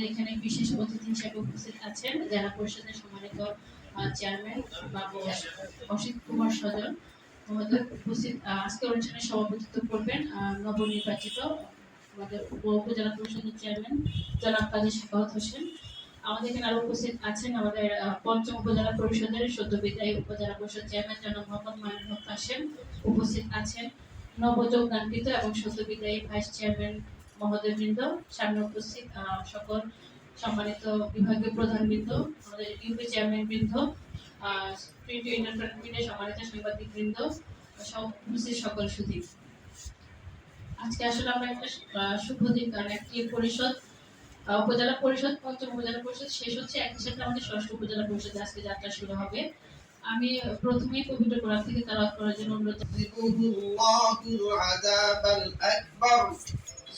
আমাদের এখানে বিশেষ অতিথি হিসেবে উপস্থিত আছেন জেলা পরিষদের সম্মানিত চেয়ারম্যান বাবু অসিত কুমার সজল মহোদয় উপস্থিত আজকে অনুষ্ঠানে সভাপতিত্ব করবেন নবনির্বাচিত আমাদের উপজেলা পরিষদের চেয়ারম্যান জনাব কাজী শেখাওয়াত হোসেন। আমাদের এখানে আরও উপস্থিত আছেন আমাদের পঞ্চম উপজেলা পরিষদের সদ্য বিদায়ী উপজেলা পরিষদ চেয়ারম্যান জনাব মোহাম্মদ মাইনুল হক কাশেম। উপস্থিত আছেন নবযোগদানকৃত এবং সদ্য বিদায়ী ভাইস চেয়ারম্যান মহোদয়বৃন্দ, সামনে উপস্থিত সকল সম্মানিত বিভাগীয় প্রধানবৃন্দ, আমাদের ইউপি চেয়ারম্যানবৃন্দ প্রিন্ট এন্টারপ্রেনমেন্টের সম্মানিত সাংবাদিকবৃন্দ সব উপস্থিত সকল সুধী আজকে আসলে আমরা একটা শুভ দিন, কারণ একটি পরিষদ উপজেলা পরিষদ, পঞ্চম উপজেলা পরিষদ শেষ হচ্ছে, একই সাথে আমাদের ষষ্ঠ উপজেলা পরিষদে আজকে যাত্রা শুরু হবে। আমি প্রথমেই পবিত্র করার থেকে তারা করার জন্য অনুরোধ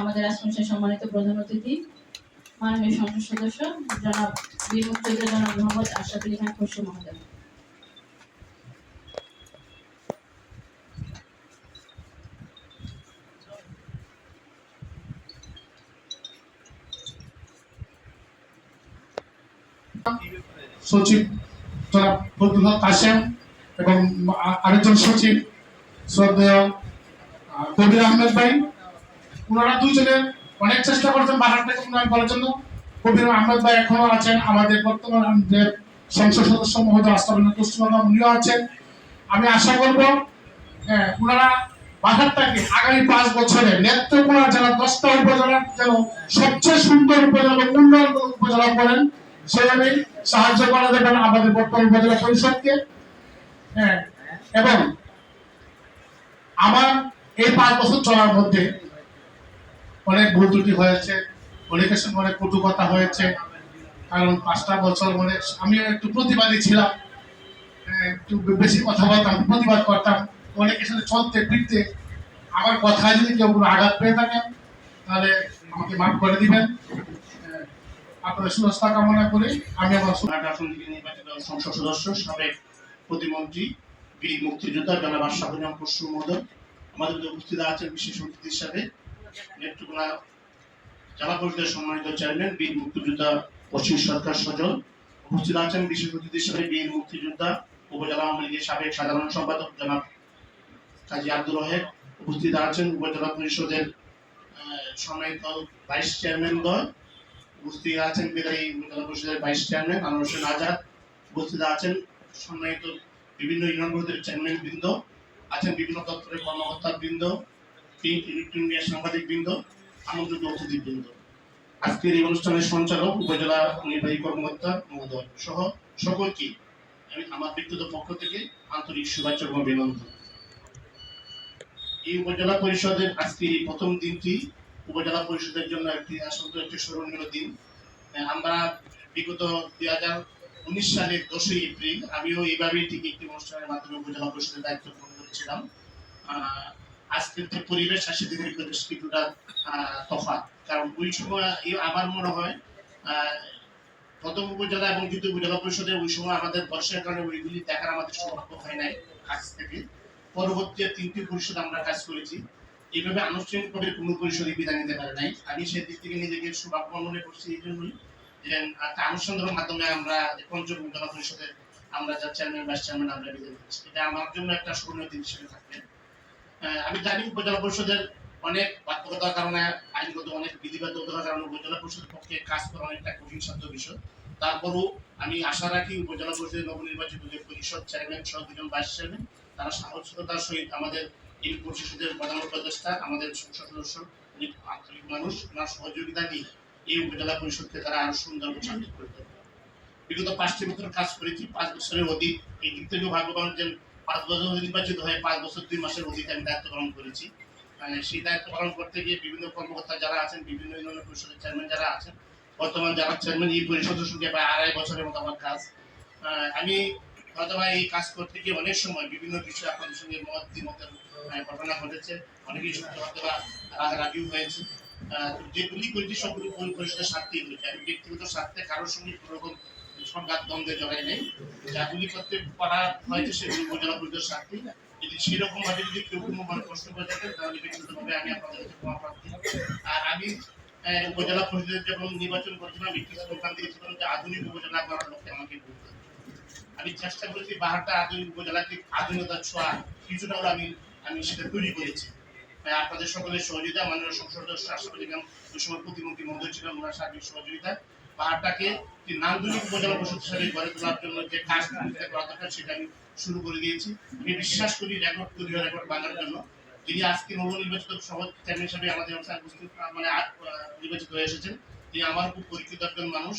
আমাদের আজকের সম্মানিত প্রধান অতিথি, মাননীয় সংসদ সদস্য, জনাব বীর মুক্তিযোদ্ধা জনাব মোহাম্মদ আশরাফুল খান, খসরু মহোদয়। সচিব জনাব কাশেম এবং আরেকজন সচিব শ্রদ্ধেয় কবির আহমেদ ভাই। ওনারা দুজনে অনেক চেষ্টা করেছেন বাহারটাকে উন্নয়ন করার জন্য। কবির আহমেদ ভাই এখনও আছেন, আমাদের বর্তমান আমাদের সংসদ সদস্য মহোদয় আস্তাবন কুষ্টিমাদা উনিও আছেন। আমি আশা করব হ্যাঁ ওনারা বাহারটাকে আগামী পাঁচ বছরে নেত্রকোনা দশটা উপজেলার যেন সবচেয়ে সুন্দর উপজেলা উন্নয়ন উপজেলা করেন সেভাবে সাহায্য করা যাবেন আমাদের বর্তমান উপজেলা পরিষদকে। হ্যাঁ এবং আমার এই পাঁচ বছর চলার মধ্যে অনেক ভুল ত্রুটি হয়েছে অনেকের সঙ্গে অনেক কটু কথা হয়েছে। কারণ পাঁচটা বছর মানে আমিও একটু প্রতিবাদী ছিলাম হ্যাঁ, একটু বেশি কথা বলতাম প্রতিবাদ করতাম অনেকের সাথে চলতে ফিরতে। আমার কথায় যদি কেউ কোনো আঘাত পেয়ে থাকেন তাহলে আমাকে মাফ করে দিবেন। হ্যাঁ, আপনাদের সুরক্ষা কামনা করে। আমি আমার আসন থেকে নির্বাচিত সংসদ সদস্য সাবেক প্রতিমন্ত্রী বীর মুক্তিযোদ্ধা জনাব পশ্চিম মহোদয় আমাদের উপস্থিত আছেন বিশেষ অতিথি হিসাবে নেত্রকোনা জেলা পরিষদের সম্মানিত চেয়ারম্যান, বীর মুক্তিযোদ্ধা পশ্চিম সরকার সজল। উপস্থিত আছেন বিশেষ অতিথি হিসাবে বীর মুক্তিযোদ্ধা, উপজেলা আওয়ামী লীগের সাবেক সাধারণ সম্পাদক জনাব কাজী আব্দুর রহেব উপস্থিত আছেন উপজেলা পরিষদের সম্মানিত ভাইস চেয়ারম্যান দল। উপস্থিত আছেন বিদায়ী উপজেলা পরিষদের ভাইস চেয়ারম্যান আনোয়ার হোসেন আজাদ। উপস্থিত আছেন সম্মানিত বিভিন্ন ইউনিয়ন বোর্ডের চেয়ারম্যান বৃন্দ। আছেন বিভিন্ন দপ্তরের কর্মকর্তা বৃন্দ আজকের এই অনুষ্ঠানের সঞ্চালক উপজেলা নির্বাহী কর্মকর্তা মহোদয় সহ সকলকে আমি আমার ব্যক্তিগত পক্ষ থেকে আন্তরিক শুভেচ্ছা এবং অভিনন্দন। এই উপজেলা পরিষদের আজকের এই প্রথম দিনটি উপজেলা পরিষদের জন্য একটি আসলে একটি স্মরণীয় দিন। আমরা বিগত দুই হাজার উনিশ সালের দশই এপ্রিল, আমিও এইভাবেই ঠিক একটি অনুষ্ঠানের মাধ্যমে উপজেলা পরিষদের দায়িত্ব গ্রহণ করেছিলাম। আজকের যে পরিবেশ, আর সেদিনের পরিবেশ কিছুটা তফাৎ। কারণ ওই সময় আমার মনে হয় প্রথম উপজেলা এবং দ্বিতীয় উপজেলা পরিষদে ওই সময় আমাদের বর্ষার কারণে ওইগুলি দেখার আমাদের সৌভাগ্য হয় নাই কাছ থেকে। পরবর্তী তিনটি পরিষদ আমরা কাজ করেছি। এইভাবে আনুষ্ঠানিকভাবে কোনো পরিষদই বিদায় নিতে পারে নাই। আমি সেই দিক থেকে নিজেকে সৌভাগ্য মনে করছি এই জন্যই একটা আনুষ্ঠানিকের মাধ্যমে আমরা পঞ্চম উপজেলা পরিষদের আমরা যা চেয়ারম্যান ভাইস চেয়ারম্যান আমরা বিদায় নিচ্ছি। এটা আমার জন্য একটা স্মরণীয় দিন হিসেবে থাকবে। আমি জানি উপজেলা পরিষদের অনেক বাধ্যকতার কারণে, আইনগত অনেক বিধিবদ্ধতার কারণে উপজেলা পরিষদের পক্ষে কাজ করা অনেকটা কঠিন সাধ্য বিষয়। তারপরও আমি আশা রাখি উপজেলা পরিষদের নবনির্বাচিত যে পরিষদ চেয়ারম্যান সহ দুজন ভাইস চেয়ারম্যান, তারা সাহসিকতার সহিত আমাদের এই পরিষদের প্রধান উপদেষ্টা, আমাদের সংসদ সদস্য আন্তরিক মানুষ, ওনার সহযোগিতা নিয়ে এই উপজেলা পরিষদকে তারা আরও সুন্দর ও শান্তি করে দেবে বিগত পাঁচটি বছর কাজ করেছি, পাঁচ বছরের অধিক এই দিক থেকে ভাগ্যবান যে পাঁচ বছর নির্বাচিত হয়ে পাঁচ বছর দুই মাসের অধিক আমি দায়িত্ব পালন করেছি। মানে সেই দায়িত্ব পালন করতে গিয়ে বিভিন্ন কর্মকর্তা যারা আছেন, বিভিন্ন ইউনিয়ন পরিষদের চেয়ারম্যান যারা আছেন, বর্তমান যারা চেয়ারম্যান এই পরিষদের সঙ্গে প্রায় আড়াই বছরের মতো আমার কাজ। আমি হয়তো এই কাজ করতে গিয়ে অনেক সময় বিভিন্ন বিষয়ে আপনাদের সঙ্গে মত, দ্বিমতের ঘটনা ঘটেছে। অনেকেই সঙ্গে হয়তো বা রাগারাগিও হয়েছে। যেগুলি করেছি, সবগুলি পরি- পরিষদের স্বার্থেই করেছি। আমি ব্যক্তিগত স্বার্থে কারোর সঙ্গে কোনো রকম সংঘাত দ্বন্দ্বে নেই। করতে পারা উপজেলা পরিষদের যদি সেরকম ভাবে যদি কেউ প্রশ্ন করে তাহলে আমি আপনাদের কাছে ক্ষমা প্রার্থী। আর আমি উপজেলা পরিষদের যখন নির্বাচন দিয়েছিলাম যে আধুনিক উপজেলা করার লক্ষ্যে আমাকে আমি চেষ্টা করেছি বাহারটা আধুনিক উপজেলাকে ছোঁয়া, কিছুটা হলে আমি আমি সেটা তৈরি করেছি। আপনাদের সকলের সহযোগিতা, মাননীয় সংসদ সদস্য ওই সময় প্রতিমন্ত্রী মহোদয় ছিলেন, ওনার সার্বিক সহযোগিতা। পাহাড়টাকে নান্দনিক উপজেলা পরিষদ হিসাবে গড়ে তোলার জন্য যে কাজ করা দরকার, সেটা আমি শুরু করে দিয়েছি। আমি বিশ্বাস করি রেকর্ড তৈরি রেকর্ড বাংলার জন্য। যিনি আজকে নবনির্বাচিত সভাপতি চেয়ারম্যান হিসাবে আমাদের অনুষ্ঠানে উপস্থিত মানে নির্বাচিত হয়ে এসেছেন। তিনি আমার খুব পরিচিত একজন মানুষ।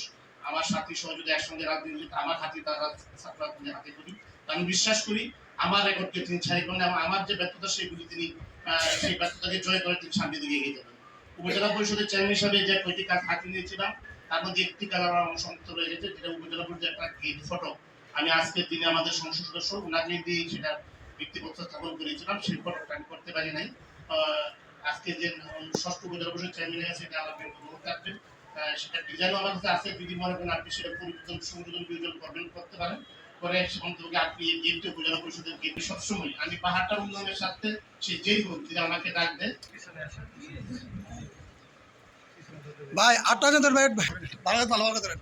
আমার সাথী সহযোগী একসঙ্গে রাজনীতি আমার হাতে, তারা ছাত্রদের হাতে করি। আমি বিশ্বাস করি আমার রেকর্ডকে তিনি ছাড়ি করেন এবং আমার যে ব্যর্থতা, সেগুলি তিনি সেই ব্যর্থতাকে জয় করে তিনি সামনের দিকে এগিয়ে যাবেন উপজেলা পরিষদের চেয়ারম্যান হিসাবে যে কয়টি কাজ হাতে নিয়েছিলাম তার মধ্যে একটি কাজ আমার সমাপ্ত রয়ে গেছে, যেটা উপজেলা পরিষদের একটা গেট ফটো আমি আজকের দিনে আমাদের সংসদ সদস্য ওনাকে দিয়ে সেটা ভিত্তিপত্র স্থাপন করেছিলাম, সেই ফটোটা আমি করতে পারি নাই। আজকে যে ষষ্ঠ উপজেলা পরিষদ চেয়ারম্যান আছে সেটা আমাকে অনুরোধ রাখবেন। সেটা ডিজাইনও আমার কাছে আছে, যদি মনে করেন আপনি সেটা পরিবর্তন, সংযোজন, বিয়োজন করবেন, করতে পারেন। পরে অন্তর্কে আপনি এই গেটটি উপজেলা পরিষদের গেটটি সবসময়, আমি পাহাড়টা উন্নয়নের সাথে সে যেই হোক যদি আমাকে ডাক দেয় ভাই, আটটা জন ধরবেন ভালো ধরেন।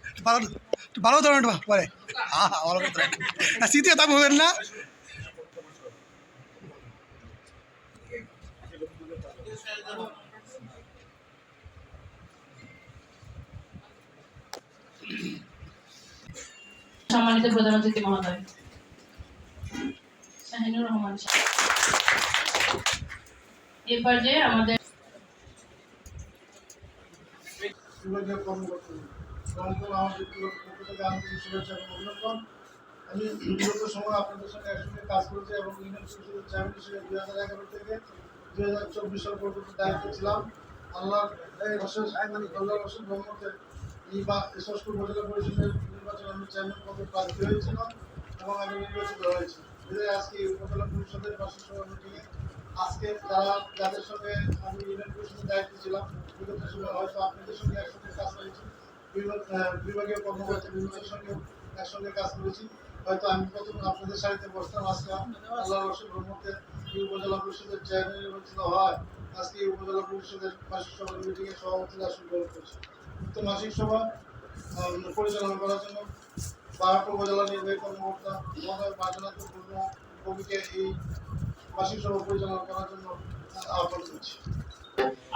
ভালো ধরেন পরে হ্যাঁ হ্যাঁ ভালো ধরেন। শীতে তা বলবেন না। সম্মানিত প্রধান অতিথি মহোদয়, শাহিনুর রহমান আমাদের শুভেচ্ছা এবং অভিনন্দন। আমি বিগত সময় আপনাদের সঙ্গে একসঙ্গে কাজ করেছি এবং চেয়ারম্যান হিসেবে দুই হাজার এগারো থেকে দুই হাজার চব্বিশ সাল পর্যন্ত দায়িত্ব ছিলাম। আল্লাহ আল্লাহ এই বা ষষ্ঠ আমি চেয়ারম্যান পদে প্রার্থী হয়েছিলাম এবং আমি নির্বাচিত হয়েছি। আজকে উপজেলা পরিষদের বার্ষিক সভা মিটিংয়ে আজকে তারা যাদের সঙ্গে আমি ইউনিয়ন পরিষদের দায়িত্ব ছিলাম বিগত হয়তো আপনাদের সঙ্গে একসঙ্গে কাজ করেছি। বিভাগীয় কর্মকর্তা বিভিন্নের সঙ্গে একসঙ্গে কাজ করেছি। হয়তো আমি প্রথম আপনাদের সারিতে বসতাম আজকে। আল্লাহ রসুল ব্রহ্মতে উপজেলা পরিষদের হয় আজকে উপজেলা পরিষদের মাসিক সভা মিটিংয়ে সভাপতির আসন মাসিক সভা পরিচালনা করার জন্য বাহাট উপজেলা নির্বাহী কর্মকর্তা এই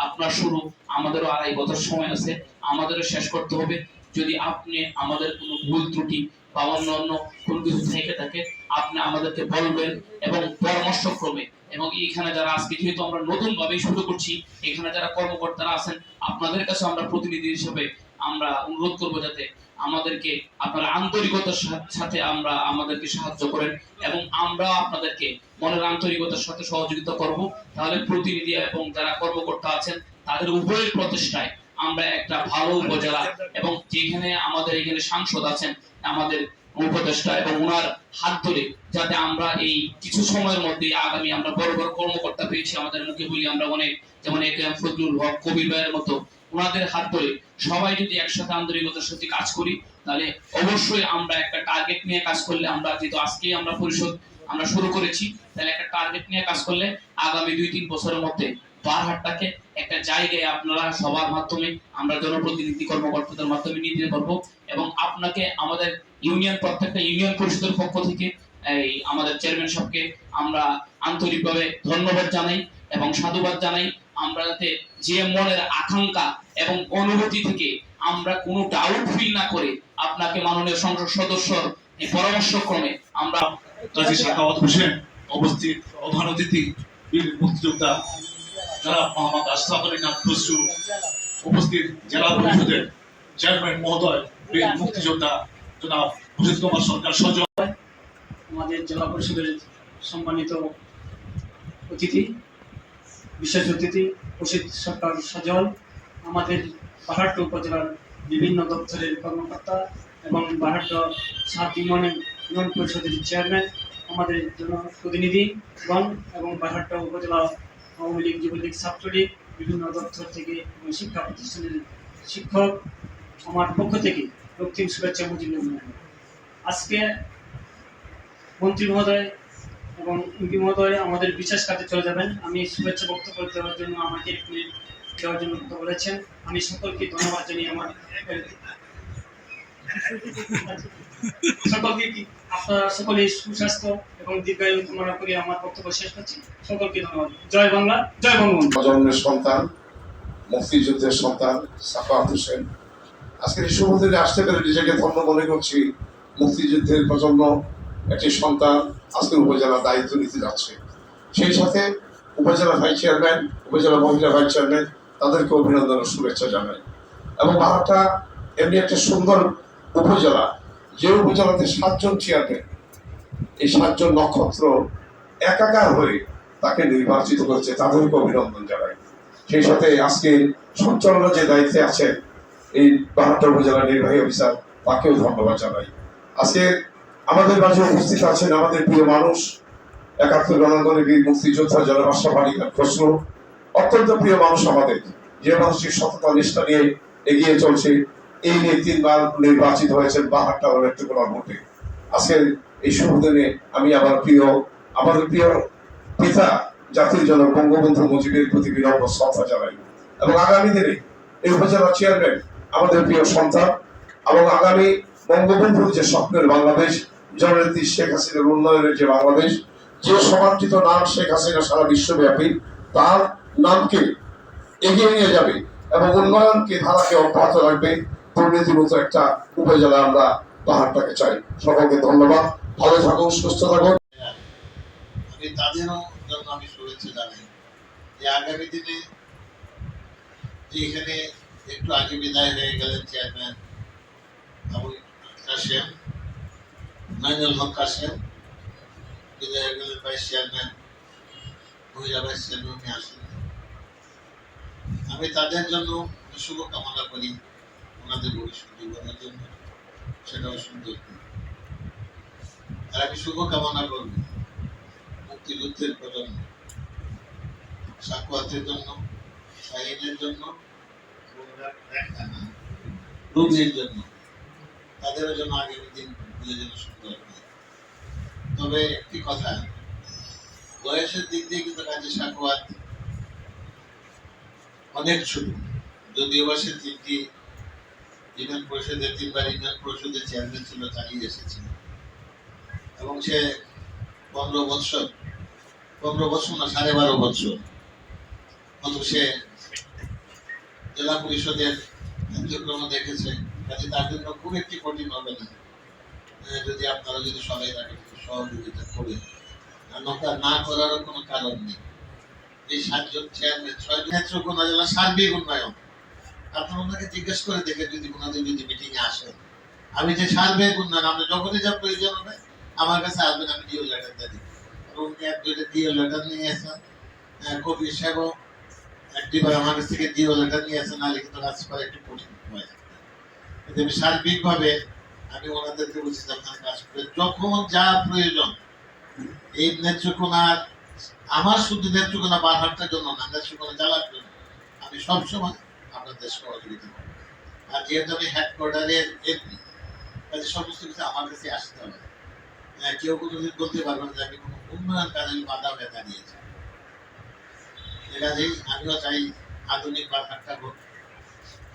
আপনার শুরু, আমাদেরও আড়াই বছর সময় আছে, আমাদেরও শেষ করতে হবে। যদি আপনি আমাদের কোনো ভুল ত্রুটি বা অন্য অন্য কোনো কিছু থেকে থাকে, আপনি আমাদেরকে বলবেন এবং পরামর্শ পরামর্শক্রমে এবং এখানে যারা আজকে যেহেতু আমরা নতুন ভাবে শুরু করছি, এখানে যারা কর্মকর্তারা আছেন, আপনাদের কাছে আমরা প্রতিনিধি হিসেবে আমরা অনুরোধ করব যাতে আমাদেরকে আপনারা আন্তরিকতার সাথে আমরা আমাদেরকে সাহায্য করেন এবং আমরা আপনাদেরকে মনের আন্তরিকতার সাথে সহযোগিতা করব। তাহলে প্রতিনিধি এবং যারা কর্মকর্তা আছেন, তাদের উভয়ের প্রচেষ্টায় আমরা একটা ভালো উপজেলা এবং যেখানে আমাদের এখানে সাংসদ আছেন, আমাদের উপদেষ্টা এবং ওনার হাত ধরে যাতে আমরা এই কিছু সময়ের মধ্যে আগামী আমরা বড় বড় কর্মকর্তা পেয়েছি। আমাদের মুখে বলি আমরা অনেক, যেমন এ কে এম ফজলুল হক, কবির ভাইয়ের মতো ওনাদের হাত ধরে সবাই যদি একসাথে আন্তরিকতার সাথে কাজ করি, তাহলে অবশ্যই আমরা একটা টার্গেট নিয়ে কাজ করলে আমরা, যেহেতু আজকেই আমরা পরিষদ আমরা শুরু করেছি, তাহলে একটা টার্গেট নিয়ে কাজ করলে আগামী দুই তিন বছরের মধ্যে বারহাটটাকে একটা জায়গায় আপনারা সবার মাধ্যমে আমরা জনপ্রতিনিধি কর্মকর্তাদের মাধ্যমে নিয়ে দিতে পারব এবং আপনাকে আমাদের ইউনিয়ন প্রত্যেকটা ইউনিয়ন পরিষদের পক্ষ থেকে এই আমাদের চেয়ারম্যান সাহেবকে আমরা আন্তরিকভাবে ধন্যবাদ জানাই এবং সাধুবাদ জানাই। আমরা যাতে যে মনের আকাঙ্ক্ষা এবং অনুভূতি থেকে আমরা কোনো ডাউট ফিল না করে আপনাকে মাননীয় সংসদ সদস্যর এই পরামর্শক্রমে আমরা কাজী সাকাওয়াত হোসেন উপস্থিত প্রধান অতিথি বীর মুক্তিযোদ্ধা যারা মোহাম্মদ খসরু উপস্থিত জেলা পরিষদের চেয়ারম্যান মহোদয় বীর মুক্তিযোদ্ধা জনাব অজিত কুমার সরকার সজল আমাদের জেলা পরিষদের সম্মানিত অতিথি। বিশেষ অতিথি প্রসিদ্ধ সরকার সজল আমাদের পাহাড়টা উপজেলার বিভিন্ন দপ্তরের কর্মকর্তা এবং পাহাড়টা সাত ইউনিয়নের ইউনিয়ন পরিষদের চেয়ারম্যান আমাদের জনপ্রতিনিধি গণ এবং পাহাড়টা উপজেলা আওয়ামী লীগ যুবলীগ ছাত্রলীগ বিভিন্ন দপ্তর থেকে এবং শিক্ষা প্রতিষ্ঠানের শিক্ষক, আমার পক্ষ থেকে রক্তিম শুভেচ্ছা মুজিব আজকে মন্ত্রী মহোদয় এবং এমপি মহোদয় আমাদের বিশেষ কাজে চলে যাবেন। আমি শুভেচ্ছা বক্তব্য দেওয়ার জন্য আমাকে এক মিনিট দেওয়ার জন্য কথা বলেছেন আমি সকলকে ধন্যবাদ জানিয়ে আমার সকলকে কি আপনারা সকলে সুস্বাস্থ্য এবং দীর্ঘায়ু কামনা করে আমার বক্তব্য শেষ করছি। সকলকে ধন্যবাদ। জয় বাংলা জয় বঙ্গবন্ধু। প্রজন্মের সন্তান মুক্তিযুদ্ধের সন্তান সাফাত হোসেন। আজকের এই শুভ দিনে আসতে পেরে নিজেকে ধন্য মনে করছি। মুক্তিযুদ্ধের প্রজন্ম একটি সন্তান আজকে উপজেলা দায়িত্ব নিতে যাচ্ছে। সেই সাথে উপজেলা ভাইস চেয়ারম্যান, উপজেলা মহিলা ভাইস চেয়ারম্যান তাদেরকে অভিনন্দন শুভেচ্ছা জানাই। এবং বাহারটা এমনি একটা সুন্দর উপজেলা। যে উপজেলাতে সাতজন চেয়ারম্যান, এই সাতজন নক্ষত্র একাকার হয়ে তাকে নির্বাচিত করেছে, তাদেরকে অভিনন্দন জানাই। সেই সাথে আজকে সঞ্চালনা যে দায়িত্বে আছেন, এই বাহাত্তর উপজেলা নির্বাহী অফিসার, তাকেও ধন্যবাদ জানাই। আজকে আমাদের মাঝে উপস্থিত আছেন আমাদের প্রিয় মানুষ, একাত্তর রণাঙ্গনে বীর মুক্তিযোদ্ধা জনবাসা বাড়িঘাট খসরু। অত্যন্ত প্রিয় মানুষ আমাদের, যে মানুষটি সততা, নিষ্ঠা নিয়ে এগিয়ে চলছে। এই নিয়ে তিনবার নির্বাচিত হয়েছেন বাহাত্তর নেতৃত্বগুলোর ভোটে। আজকের এই শুভ দিনে আমি আমার প্রিয়, আমাদের প্রিয় পিতা, জাতির জনক বঙ্গবন্ধু মুজিবের প্রতি বিনম্র শ্রদ্ধা জানাই। এবং আগামী দিনে এই উপজেলা চেয়ারম্যান আমাদের প্রিয় সন্তান এবং আগামী বঙ্গবন্ধুর যে স্বপ্নের বাংলাদেশ জননেত্রী শেখ হাসিনার উন্নয়নের যে বাংলাদেশ, যে সমার্জিত নাম শেখ হাসিনা সারা বিশ্বব্যাপী, তার নামকে এগিয়ে নিয়ে যাবে এবং উন্নয়নকে ধারাকে অব্যাহত রাখবে, দুর্নীতিমুক্ত একটা উপজেলা আমরা পাহাড়টাকে চাই। সকলকে ধন্যবাদ। ভালো থাকুন, সুস্থ থাকুন। তাদেরও জন্য আমি শুভেচ্ছা জানাই যে আগামী দিনে যে এখানে একটু আগে বিদায় হয়ে গেলেন chairman Abul Kashem Nainul Haque Kashem vice chairman মহিলা ভাইস চেয়ারম্যান আসেন। আমি তাদের জন্য শুভ কামনা করি, ওনাদের ভবিষ্যৎ জীবনের জন্য। সেটাও সুন্দর। আর আমি শুভ কামনা করব মুক্তিযুদ্ধের প্রজন্ম সাকুয়াতের জন্য শাহিনের জন্য রুগীর জন্য। তাদের জন্য আগামী দিন তবে একটি কথা, বয়সের দিক দিয়ে কিন্তু কাজে অনেক ছোট। যদিও তিনটি পরিষদের, তিনবার পরিষদের চেয়ারম্যান ছিল চালিয়ে এবং সে পনেরো বৎসর, পনেরো বছর না, সাড়ে বারো বছর অথচ সে জেলা পরিষদের কার্যক্রম দেখেছে। কাজে তার জন্য খুব একটি কঠিন হবে না। যদি আপনারা যদি সবাই তাকে সহযোগিতা করে আর নৌকা না কোনো কারণ নেই। এই সাতজন চেয়ারম্যান জেলা সার্বিক উন্নয়ন। ওনাকে জিজ্ঞেস করে দেখে যদি ওনাদের যদি আসেন। আমি যে সার্বিক উন্নয়ন যখনই যা প্রয়োজন হবে, আমার কাছে আসবেন, আমি ডিও লেটার দিই। এবং এক দুইটা ডিও লেটার নিয়ে এসেন কবি সাহেবও একটিবার আমার কাছ থেকে ডিও লেটার নিয়ে আসেন, নাহলে কিন্তু কাজ করা একটু কঠিন হয় সার্বিকভাবে আমি ওনাদেরকে বলছি আপনার কাজ করে যখন যা প্রয়োজন এই নেত্রকোনার আমার শুধু নেত্রকোনা বারহাটটার জন্য না নেত্রকোনা জেলার জন্য আমি সবসময় আপনাদের সহযোগিতা করব। আর যেহেতু আমি হেডকোয়ার্টারের এমপি কাজে সমস্ত কিছু আমার কাছে আসতে হবে। হ্যাঁ, কেউ কোনোদিন বলতে পারবে না যে আমি কোনো উন্নয়ন কাজে বাধা হয়ে দাঁড়িয়েছি এ কাজেই আমিও চাই আধুনিক বাধাটা হোক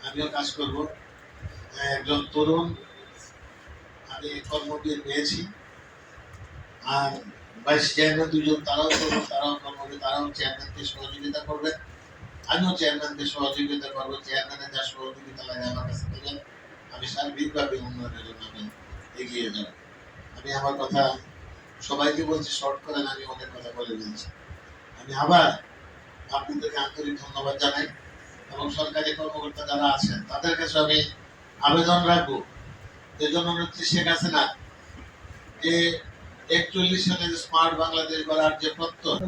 আমিও কাজ করব। একজন তরুণ আমি কর্মবীর পেয়েছি। আর ভাইস চেয়ারম্যান দুজন, তারাও করব, তারাও কর্মবীর তারাও চেয়ারম্যানকে সহযোগিতা করবেন আমিও চেয়ারম্যানকে সহযোগিতা করব চেয়ারম্যানের যা সহযোগিতা লাগে আমার কাছে থেকে আমি সার্বিকভাবে উন্নয়নের জন্য আমি এগিয়ে যাব। আমি আমার কথা সবাইকে বলছি শর্ট করেন, আমি অনেক কথা বলে দিয়েছি আমি আবার আপনাদেরকে আন্তরিক ধন্যবাদ জানাই। এবং সরকারি কর্মকর্তা যারা আছেন, তাদের কাছে আমি আবেদন রাখব যে জননেত্রী শেখ হাসিনা, যে একচল্লিশ সালে স্মার্ট বাংলাদেশ গড়ার যে প্রত্যয়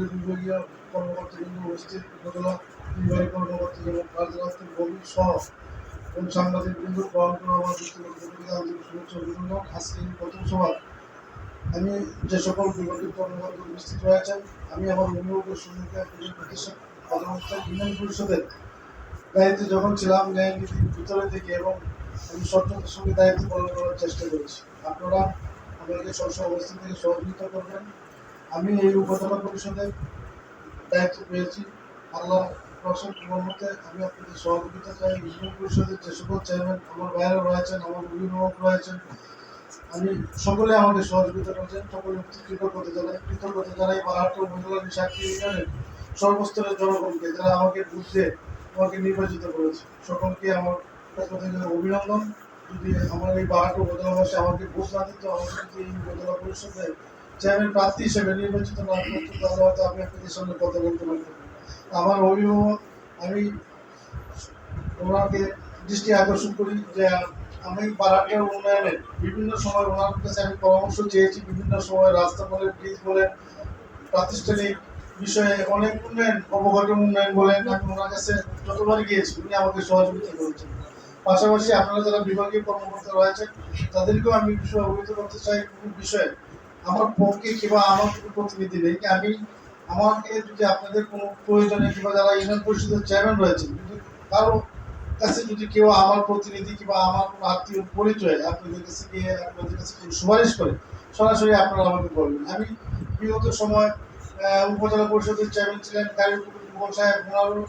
কর্মী সহ সাংবাদিক করা আমার প্রথম আমি যে সকল বিভাগীয় কর্মকর্তা উপস্থিত রয়েছেন, আমি আমার অভিভাবকের সঙ্গে প্রতিষ্ঠান ইউনিয়ন পরিষদের। দায়িত্বে যখন ছিলাম ন্যায় ভিতরে থেকে এবং আমি স্বচ্ছতার সঙ্গে দায়িত্ব পালন করার চেষ্টা করেছি। আপনারা আমাদেরকে সবসময় অবস্থান থেকে সহযোগিতা করবেন। আমি এই উপজেলা পরিষদের দায়িত্ব পেয়েছি। আল্লাহ মতে আমি আপনাদের সহযোগিতা চাই। ইউনিয়ন পরিষদের যে সকল চেয়ারম্যান, আমার বাইরে রয়েছেন, আমার অভিভাবক রয়েছেন। আমি সকলে আমাকে সহযোগিতা করেছেন। সকলে কৃতজ্ঞতা জানাই। কৃতজ্ঞতা জানাই বাহাত্তর উপজেলা সাক্ষী ইউনিয়নের সর্বস্তরের জনগণকে, যারা আমাকে বুঝতে আমাকে নির্বাচিত করেছে। সকলকে আমার অভিনন্দন যদি আমার এই বাহাত্তর উপজেলাবাসী আমাকে ভোট না দিত, আমাকে যদি এই উপজেলা পরিষদের চেয়ারম্যান প্রার্থী হিসেবে নির্বাচিত না করতো, তাহলে হয়তো আমি আপনাদের সামনে কথা বলতে পারতাম। আমার অভিভাবক, আমি ওনাকে দৃষ্টি আকর্ষণ করি যে আমি পাড়াটার উন্নয়নে বিভিন্ন সময় ওনার কাছে আমি পরামর্শ চেয়েছি, বিভিন্ন সময় রাস্তা বলেন ব্রিজ বলেন, প্রাতিষ্ঠানিক বিষয়ে অনেক উন্নয়ন, অবকাঠামো উন্নয়ন বলেন, আমি ওনার কাছে যতবার গিয়েছি, উনি আমাকে সহযোগিতা করেছেন পাশাপাশি আপনারা যারা বিভাগীয় কর্মকর্তা রয়েছেন, তাদেরকেও আমি বিষয়ে অবহিত করতে চাই কোনো বিষয়ে। আমার পক্ষে কিংবা আমার প্রতিনিধি নেই। আমি, আমাকে যদি আপনাদের কোনো প্রয়োজনে কিংবা যারা ইউনিয়ন পরিষদের চেয়ারম্যান রয়েছেন, যদি কারও কাছে যদি কেউ আমার প্রতিনিধি কিংবা আমার কোনো আত্মীয় পরিচয় আপনাদের কাছে গিয়ে আপনাদের কাছে কোনো সুপারিশ করে, সরাসরি আপনারা আমাকে বলবেন। আমি বিগত সময় উপজেলা পরিষদের চেয়ারম্যান ছিলেন মোগল সাহেব ওনারও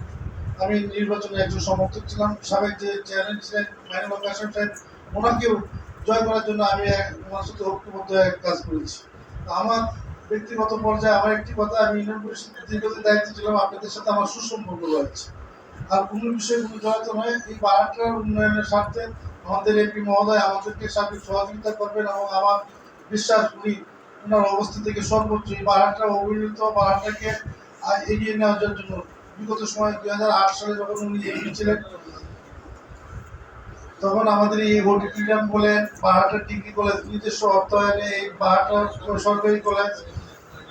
আমি নির্বাচনে একজন সমর্থক ছিলাম। সাবেক যে চেয়ারম্যান ছিলেন মাইনুল কাসেম সাহেব ওনাকেও জয় করার জন্য আমি ওনার সাথে ঐক্যবদ্ধ কাজ করেছি। আমার ব্যক্তিগত পর্যায়ে আমার একটি কথা, আমি ইউনিয়ন পরিষদের দীর্ঘদিন দায়িত্ব ছিলাম, আপনাদের সাথে আমার সুসম্পর্ক রয়েছে। আর কোনো বিষয়ে কোনো নয়, এই বারাটার উন্নয়নের স্বার্থে আমাদের এমপি মহোদয় আমাদেরকে সার্বিক সহযোগিতা করবেন এবং আমার বিশ্বাস, উনি ওনার অবস্থা থেকে সর্বোচ্চ এই বারাটা অভিনীত বারাটাকে এগিয়ে নেওয়ার জন্য বিগত সময় দুই হাজার আট সালে যখন উনি এমপি ছিলেন তখন আমাদের এই অডিটোরিয়াম বলেন বাহাটা ডিগ্রি কলেজ, নিজস্ব অর্থায়নে এই বাহাটা সরকারি কলেজ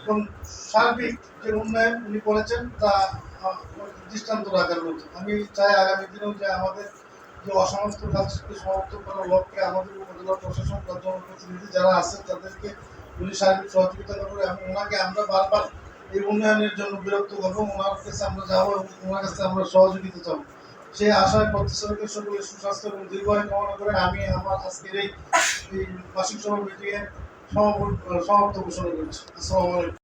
এবং সার্বিক যে উন্নয়ন উনি করেছেন তা দৃষ্টান্ত রাখার মতো। আমি চাই আগামী দিনেও যে আমাদের যে অসমাপ্ত কাজকে সমাপ্ত করার লক্ষ্যে আমাদের উপজেলা প্রশাসন বা জনপ্রতিনিধি যারা আছেন, তাদেরকে উনি সার্বিক সহযোগিতা করে আমি ওনাকে আমরা বারবার এই উন্নয়নের জন্য বিরক্ত করব ওনার কাছে আমরা যাব, ওনার কাছে আমরা সহযোগিতা চাবো। সেই আশায় প্রতিষ্ঠানকে সকলে সুস্বাস্থ্য এবং দীর্ঘায় কামনা করে আমি আমার আজকের এই মাসিক সভা মিটিংয়ে সমাপন, সমাপ্ত ঘোষণা করছি। আসসালামু আলাইকুম।